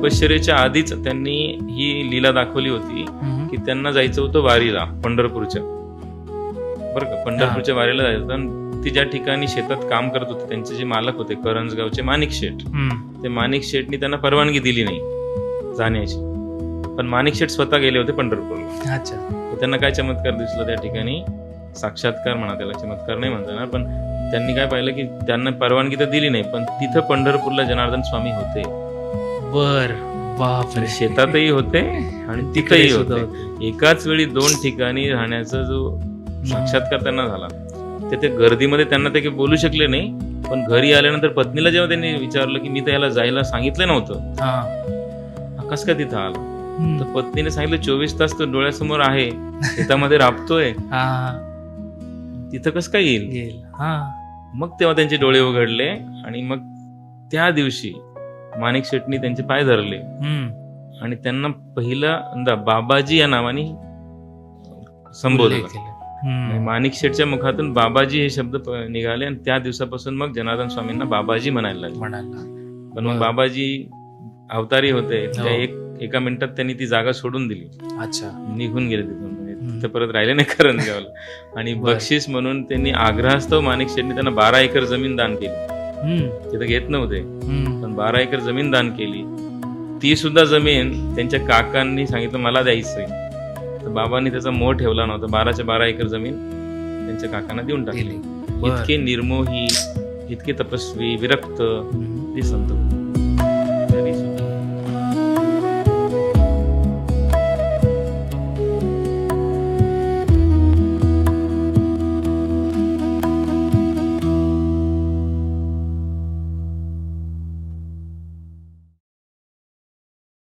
तपश्चर्याच्या आधीच त्यांनी ही लीला दाखवली होती. की त्यांना जायचं होतं वारीला पंढरपूरच्या. बरं का? पंढरपूरच्या वारीला जायचं होतं. ती ज्या ठिकाणी शेतात काम करत होते त्यांचे जे मालक होते करंजगावचे माणिक शेठ. ते माणिक शेठनी त्यांना परवानगी दिली नाही जाण्याची. पण माणिक शेठ स्वतः गेले होते पंढरपूरला. अच्छा. त्यांना काय चमत्कार दिसला त्या ठिकाणी? साक्षात्कार म्हणा त्याला चमत्कार नाही म्हणता येणार पण त्यांनी काय पाहिलं की त्यांना परवानगी तर दिली नाही पण तिथं पंढरपूरला जनार्दन स्वामी होते. बर बापरे. शेतातही होते आणि तिथेही होते. एकाच वेळी दोन ठिकाणी राहण्याचा जो साक्षात्कार त्यांना झाला. ते ते गर्दीमध्ये त्यांना ते काही बोलू शकले नाही पण घरी आल्यानंतर पत्नीला जेव्हा त्यांनी विचारलं की मी तर याला जायला सांगितलं नव्हतं. कस काय तिथं आला. तर पत्नीने सांगितलं चोवीस तास तो डोळ्यासमोर आहे. शेतामध्ये राबतोय. हा. तिथं कस काय येईल? मग तेव्हा त्यांचे डोळे उघडले आणि मग त्या दिवशी माणिक शेटनी त्यांचे पाय धरले. आणि त्यांना पहिल्यांदा बाबाजी या नावाने संबोधलं. माणिक शेठच्या मुखातून बाबाजी हे शब्द निघाले आणि त्या दिवसापासून मग जनार्दन स्वामींना बाबाजी म्हणायला लागले म्हणाला पण मग. बाबाजी अवतारी होते हो. त्या एक एका मिनिटात त्यांनी ती जागा सोडून दिली अच्छा निघून गेले तिथून म्हणजे. तिथं परत राहिले नाही करंजगावला आणि. बक्षीस म्हणून त्यांनी आग्रहास्तव माणिक शेठनी त्यांना बारा एकर जमीन दान केली. तिथं घेत नव्हते. पण बारा एकर जमीन दान केली ती सुद्धा जमीन त्यांच्या काकांनी सांगितलं मला द्यायचंय तर बाबांनी त्याचा मोह ठेवला नव्हता बाराच्या बारा एकर जमीन त्यांच्या काकांना देऊन टाकली. इतके निर्मोही इतके तपस्वी विरक्त. ते संत.